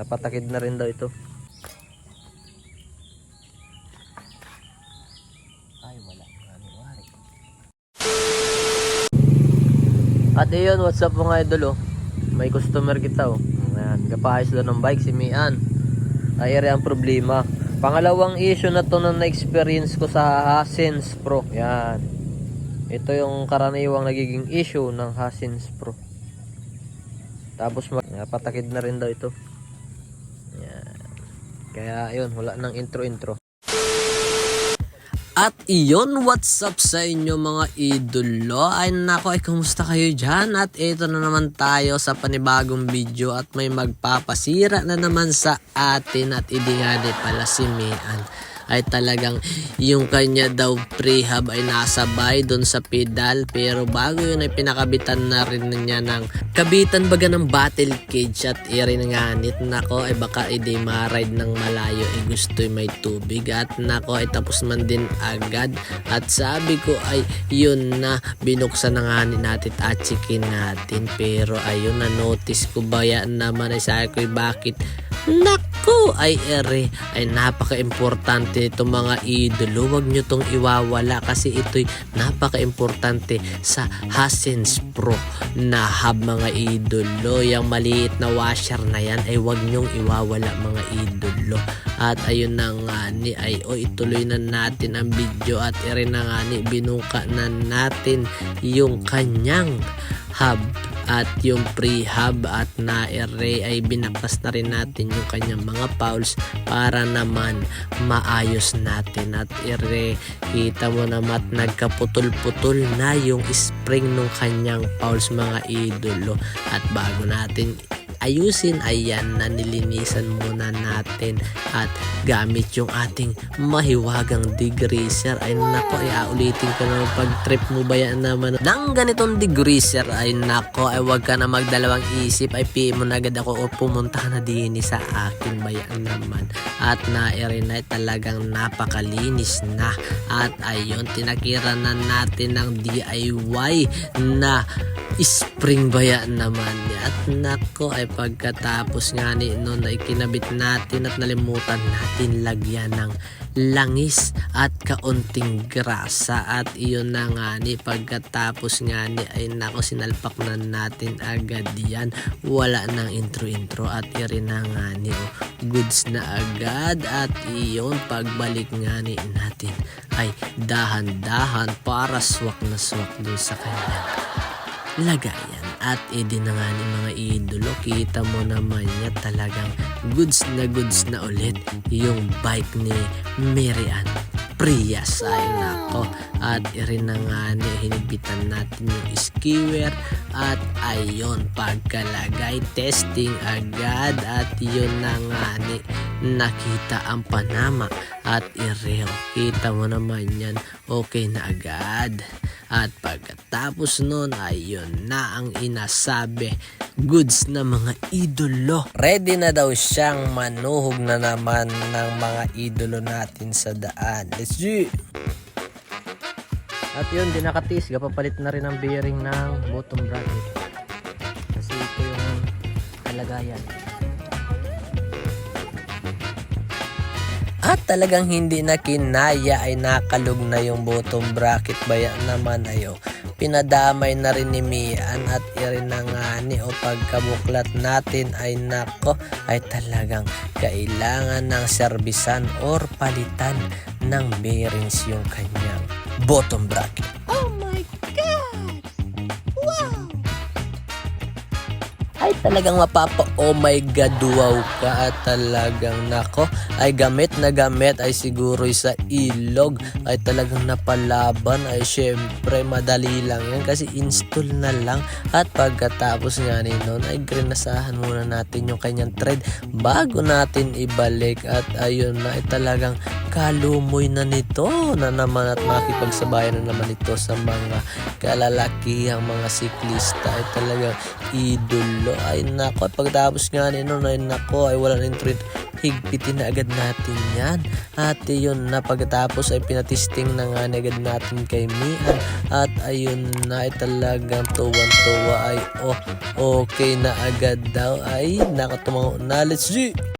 Napatakid na rin daw ito. Ay, wala. Ano, At ayun, what's up mga idol oh. May customer kita oh. Ayan, kapaayos daw ng bike si Mian. Ay, ang problema. Pangalawang issue na to na na-experience ko sa Hasins Pro. Yan. Ito yung karaniwang nagiging issue ng Hasins Pro. Tapos mag patakid na rin daw ito. Kaya yun, wala nang intro-intro. At iyon, what's up sa inyo mga idolo? Ay nako, ay kumusta kayo dyan? At ito na naman tayo sa panibagong video at may magpapasira na naman sa atin at idingani pala si Mian ay talagang yung kanya daw prehab ay nasabay doon sa pedal. Pero bago yun ay pinakabitan na rin niya ng kabitan baga ng battle cage. At irin nga nit nako ay baka hindi ma-ride ng malayo ay gusto may tubig. At nako ay tapos man din agad. At sabi ko ay yun na binuksan na nga natin at chicken natin. Pero ayun na notice ko ba yan naman ay sabi ko bakit Naku, ay ere, ay napaka-importante itong mga idolo. Huwag nyo tong iwawala kasi ito'y napaka-importante sa Hasins Pro na hub mga idolo. Yung maliit na washer na yan ay huwag nyong iwawala mga idolo. At ayun na nga ni ay o ituloy na natin ang video at ere na nga ni binuka na natin yung kanyang hub at yung pre-hub at na-array ay binaklas na rin natin yung kanyang mga fouls para naman maayos natin. At ire kita mo naman nagkaputol-putol na yung spring ng kanyang fouls mga idolo. At bago natin ayusin. Ayan na nilinisan muna natin at gamit yung ating mahiwagang degreaser ay nako ay aulitin ko na pag trip mo ba yan naman. Ng ganitong degreaser ay nako ay wag ka na magdalawang isip. Ay PM mo na agad ako o pumunta ka na din sa akin. Ba yan naman. At na na talagang napakalinis na. At ayun tinakira na natin ng DIY na spring baya naman at nako ay pagkatapos nga ni noon ay kinabit natin at nalimutan natin lagyan ng langis at kaunting grasa. At iyon na nga ni pagkatapos nga ni ay nako sinalpak na natin agad yan. Wala nang intro intro at irin na nga ni oh, goods na agad. At iyon pagbalik nga ni natin ay dahan-dahan para swak na swak dun sa kanyang lagayan at edi na nga mga idolo kita mo naman niya talagang goods na goods na ulit yung bike ni Marian Prius ay nako. At rin na nga ni hinigitan natin yung skewer. At ayon pagkalagay testing agad. At yun na nga ni nakita ang panama at ireo kita mo naman yan. Okay na agad. At pagkatapos nun ayun na ang inasabi. Goods na mga idolo. Ready na daw siyang manuhog na naman ng mga idolo natin sa daan. Let's go! At yun dinakatis kapapalit na rin ang bearing ng bottom bracket. Kasi ito yung kalagayan At talagang hindi na kinaya ay nakalog na yung bottom bracket baya naman ayo. Pinadamay na rin ni Mian at irin na nga ni o pagkabuklat natin ay nako ay talagang kailangan ng serbisan or palitan ng bearings yung kanyang bottom bracket. Ay talagang mapapa oh my god wow ka at talagang nako. Ay gamit na gamit ay siguro sa ilog. Ay talagang napalaban. Ay syempre madali lang yan kasi install na lang. At pagkatapos nga ni noon ay grinasahan muna natin yung kanyang thread bago natin ibalik. At ayun na ay talagang kalumoy na nito na naman at makipagsabayan na naman ito sa mga kalalakihang mga siklista. Ay talagang idolo. Ay nako. Pagtapos nga ni nun ay nako ay wala na intro higpitin na agad natin yan. At yun na. Pagkatapos ay pinatisting na nga agad natin kay Mian. At ayun na. Ay talagang tuwan-tuwa. Ay oh okay na agad daw. Ay nakatumango na. Let's see